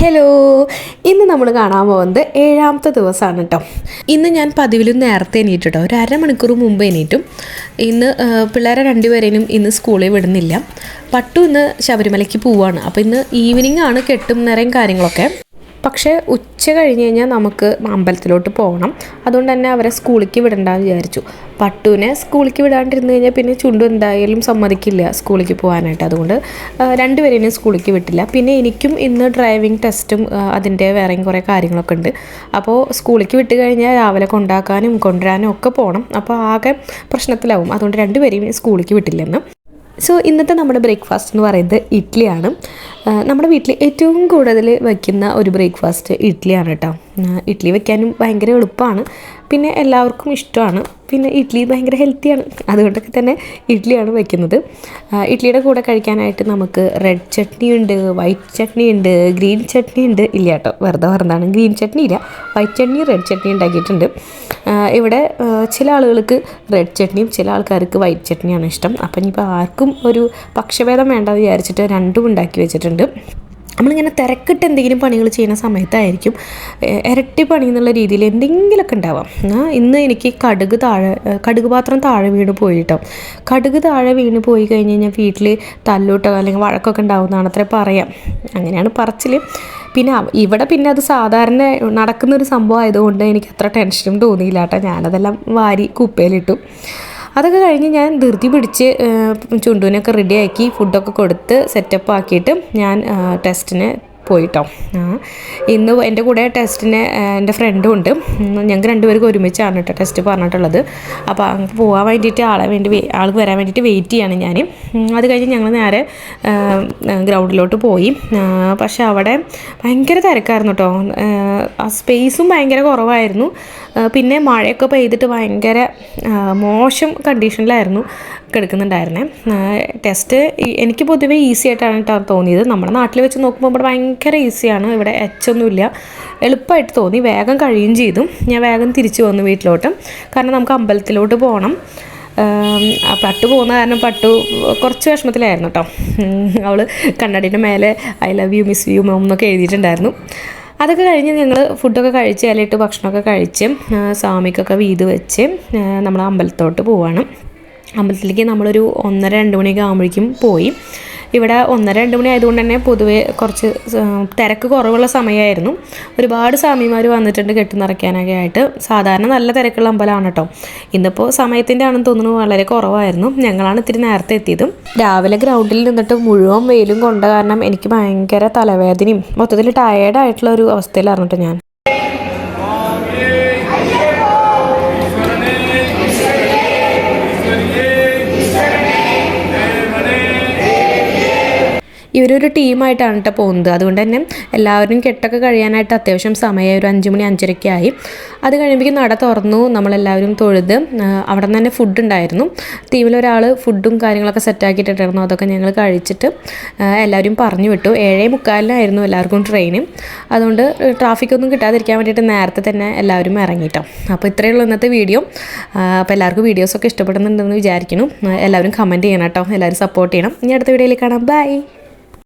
Hello ഇന്ന് നമ്മൾ കാണാൻ പോകുന്നത് ഏഴാമത്തെ ദിവസമാണ് കേട്ടോ ഇന്ന് ഞാൻ പതിവിലും നേരത്തെ എണീറ്റ് കേട്ടോ ഒരു അരമണിക്കൂർ മുമ്പ് എണീറ്റും. ഇന്ന് പിള്ളേരെ രണ്ടുപേരേനും ഇന്ന് സ്കൂളിൽ വിടുന്നില്ല. പട്ടു ഇന്ന് ശബരിമലയ്ക്ക് പോവാണ്. അപ്പോൾ ഇന്ന് ഈവനിങ് ആണ് കെട്ടും നേരം കാര്യങ്ങളൊക്കെ. പക്ഷേ ഉച്ച കഴിഞ്ഞ് കഴിഞ്ഞാൽ നമുക്ക് അമ്പലത്തിലോട്ട് പോകണം. അതുകൊണ്ട് തന്നെ അവരെ സ്കൂളിലേക്ക് വിടണ്ടെന്ന് വിചാരിച്ചു. പട്ടുവിനെ സ്കൂളിലേക്ക് വിടാണ്ടിരുന്ന് കഴിഞ്ഞാൽ പിന്നെ ചുണ്ടു എന്തായാലും സമ്മതിക്കില്ല സ്കൂളിലേക്ക് പോകാനായിട്ട്. അതുകൊണ്ട് രണ്ടുപേരെയും സ്കൂളിലേക്ക് വിട്ടില്ല. പിന്നെ എനിക്കും ഇന്ന് ഡ്രൈവിംഗ് ടെസ്റ്റും അതിന്റെ വേറെയും കുറേ കാര്യങ്ങളൊക്കെ ഉണ്ട്. അപ്പോൾ സ്കൂളിലേക്ക് വിട്ട് കഴിഞ്ഞാൽ രാവിലെ കൊണ്ടാക്കാനും കൊണ്ടുവരാനും ഒക്കെ പോകണം. അപ്പോൾ ആകെ പ്രശ്നത്തിലാവും. അതുകൊണ്ട് രണ്ടുപേരെയും സ്കൂളിലേക്ക് വിട്ടില്ലെന്ന് സോ ഇന്നത്തെ നമ്മുടെ ബ്രേക്ക്ഫാസ്റ്റ് എന്ന് പറയുന്നത് ഇഡ്ഡലിയാണ്. നമ്മുടെ വീട്ടിൽ ഏറ്റവും കൂടുതൽ വയ്ക്കുന്ന ഒരു ബ്രേക്ക്ഫാസ്റ്റ് ഇഡ്ഡലിയാണ് കേട്ടോ. ഇഡ്ഡലി വെക്കാനും ഭയങ്കര എളുപ്പമാണ് പിന്നെ എല്ലാവർക്കും ഇഷ്ടമാണ്. പിന്നെ ഇഡ്ഡലി ഭയങ്കര ഹെൽത്തിയാണ് അതുകൊണ്ടൊക്കെ തന്നെ ഇഡ്ഡലിയാണ് വയ്ക്കുന്നത് ഇഡ്ഡലിയുടെ കൂടെ കഴിക്കാനായിട്ട് നമുക്ക് റെഡ് ചട്നി ഉണ്ട് വൈറ്റ് ചട്നി ഉണ്ട് ഗ്രീൻ ചട്നി ഉണ്ട്. ഇല്ല കേട്ടോ വെറുതെ വെറുതാണ് ഗ്രീൻ ചട്നി ഇല്ല. വൈറ്റ് ചട്നി റെഡ് ചട്നി ഉണ്ടാക്കിയിട്ടുണ്ട്. ഇവിടെ ചില ആളുകൾക്ക് റെഡ് ചട്നിയും ചില ആൾക്കാർക്ക് വൈറ്റ് ചട്നിയാണ് ഇഷ്ടം. അപ്പം ഇനിയിപ്പോൾ ആർക്കും ഒരു പക്ഷഭേദം വേണ്ടെന്ന് വിചാരിച്ചിട്ട് രണ്ടും ഉണ്ടാക്കി വെച്ചിട്ടുണ്ട്. നമ്മളിങ്ങനെ തിരക്കിട്ട് എന്തെങ്കിലും പണികൾ ചെയ്യുന്ന സമയത്തായിരിക്കും ഇരട്ടി പണി എന്നുള്ള രീതിയിൽ എന്തെങ്കിലുമൊക്കെ ഉണ്ടാവാം. ഇന്ന് എനിക്ക് കടുക് താഴെ കടുക് പാത്രം താഴെ വീണ് പോയിട്ടോ. കടുക് താഴെ വീണ് പോയി കഴിഞ്ഞ് കഴിഞ്ഞാൽ വീട്ടിൽ തല്ലൂട്ടോ അല്ലെങ്കിൽ വഴക്കൊക്കെ ഉണ്ടാവുന്നതാണ് അത്ര പറയാം. അങ്ങനെയാണ് പറച്ചിൽ. പിന്നെ ഇവിടെ പിന്നെ അത് സാധാരണ നടക്കുന്നൊരു സംഭവം ആയതുകൊണ്ട് എനിക്ക് അത്ര ടെൻഷനും തോന്നിയില്ല കേട്ടോ. ഞാനതെല്ലാം വാരി കുപ്പയിലിട്ടു അതൊക്കെ കഴിഞ്ഞ് ഞാൻ ധൃതി പിടിച്ച് ചുണ്ടുവിനൊക്കെ റെഡിയാക്കി ഫുഡൊക്കെ കൊടുത്ത് സെറ്റപ്പ് ആക്കിയിട്ട് ഞാൻ ടെസ്റ്റിന് പോയിട്ടോ. ഇന്ന് എന്റെ കൂടെ ടെസ്റ്റിന് എന്റെ ഫ്രണ്ടും ഉണ്ട്. ഞങ്ങൾക്ക് രണ്ടുപേർക്കും ഒരുമിച്ചാണ് കേട്ടോ ടെസ്റ്റ് പറഞ്ഞിട്ടുള്ളത്. അപ്പോൾ അങ്ങ് പോകാൻ വേണ്ടിയിട്ട് ആളെ വേണ്ടി ആൾക്ക് വരാൻ വേണ്ടിയിട്ട് വെയിറ്റ് ചെയ്യാണ് ഞാൻ അത് കഴിഞ്ഞ് ഞങ്ങൾ നേരെ ഗ്രൗണ്ടിലോട്ട് പോയി. പക്ഷേ അവിടെ ഭയങ്കര തിരക്കായിരുന്നു കേട്ടോ ആ സ്പേസും ഭയങ്കര കുറവായിരുന്നു. പിന്നെ മഴയൊക്കെ പെയ്തിട്ട് ഭയങ്കര മോശം കണ്ടീഷനിലായിരുന്നു കിടക്കുന്നുണ്ടായിരുന്നേ. ടെസ്റ്റ് എനിക്ക് പൊതുവേ ഈസി ആയിട്ടാണ് കേട്ടോ തോന്നിയത്. നമ്മുടെ നാട്ടിൽ വെച്ച് നോക്കുമ്പോൾ ഇവിടെ ഭയങ്കര ഈസിയാണ് ഇവിടെ എച്ചൊന്നുമില്ല എളുപ്പമായിട്ട് തോന്നി. വേഗം കഴിയും ചെയ്തു. ഞാൻ വേഗം തിരിച്ചു വന്നു വീട്ടിലോട്ട്. കാരണം നമുക്ക് അമ്പലത്തിലോട്ട് പോകണം പട്ടു പോകുന്ന കാരണം പട്ടു കുറച്ച് വിഷമത്തിലായിരുന്നു കേട്ടോ അവൾ കണ്ണടീന്റെ മേലെ I love you miss you mom എന്നൊക്കെ എഴുതിയിട്ടുണ്ടായിരുന്നു. അതൊക്കെ കഴിഞ്ഞ് ഞങ്ങൾ ഫുഡൊക്കെ കഴിച്ച് ഇലയിട്ട് ഭക്ഷണമൊക്കെ കഴിച്ച് സ്വാമിക്കൊക്കെ വീത് വെച്ച് നമ്മൾ അമ്പലത്തോട്ട് പോവാണ്. അമ്പലത്തിലേക്ക് നമ്മളൊരു ഒന്നര രണ്ട് മണിയൊക്കെ ആകുമ്പോഴേക്കും പോയി. ഇവിടെ ഒന്നര രണ്ട് മണി ആയതുകൊണ്ട് തന്നെ പൊതുവേ കുറച്ച് തിരക്ക് കുറവുള്ള സമയമായിരുന്നു. ഒരുപാട് സ്വാമിമാർ വന്നിട്ടുണ്ട് കെട്ടി നിറയ്ക്കാനൊക്കെ ആയിട്ട്. സാധാരണ നല്ല തിരക്കുള്ള അമ്പലമാണ് കേട്ടോ. ഇന്നിപ്പോൾ സമയത്തിന്റെ ആണെന്ന് തോന്നുന്നു വളരെ കുറവായിരുന്നു. ഞങ്ങളാണ് ഇത്തിരി നേരത്തെ എത്തിയതും. രാവിലെ ഗ്രൗണ്ടിൽ നിന്നിട്ട് മുഴുവൻ വെയിലും കൊണ്ട കാരണം എനിക്ക് ഭയങ്കര തലവേദനയും മൊത്തത്തിൽ ടയേർഡായിട്ടുള്ള ഒരു അവസ്ഥയിലായിരുന്നു കേട്ടോ ഞാൻ. ഇവരൊരു ടീമായിട്ടാണ് കേട്ടോ പോകുന്നത്. അതുകൊണ്ട് തന്നെ എല്ലാവരും കെട്ടൊക്കെ കഴിയാനായിട്ട് അത്യാവശ്യം സമയം ഒരു അഞ്ച് മണി അഞ്ചരയ്ക്ക് ആയി. അത് കഴിയുമ്പോഴേക്കും നട തുറന്നു നമ്മളെല്ലാവരും തൊഴുത് അവിടെ നിന്ന് തന്നെ ഫുഡ് ഉണ്ടായിരുന്നു. ടീമിലൊരാൾ ഫുഡും കാര്യങ്ങളൊക്കെ സെറ്റാക്കിയിട്ടിട്ടായിരുന്നു അതൊക്കെ ഞങ്ങൾ കഴിച്ചിട്ട് എല്ലാവരും പറഞ്ഞു വിട്ടു. ഏഴേ മുക്കാലിനായിരുന്നു എല്ലാവർക്കും ട്രെയിൻ അതുകൊണ്ട് ട്രാഫിക് ഒന്നും കിട്ടാതിരിക്കാൻ വേണ്ടിയിട്ട് നേരത്തെ തന്നെ എല്ലാവരും ഇറങ്ങിയിട്ടോ അപ്പോൾ ഇത്രയേ ഉള്ളൂ ഇന്നത്തെ വീഡിയോ അപ്പോൾ എല്ലാവർക്കും വീഡിയോസൊക്കെ ഇഷ്ടപ്പെടുന്നുണ്ടെന്ന് വിചാരിക്കുന്നു. എല്ലാവരും കമന്റ് ചെയ്യണം കേട്ടോ എല്ലാവരും സപ്പോർട്ട് ചെയ്യണം. ഇനി അടുത്ത വീഡിയോയിൽ കാണാം. ബൈ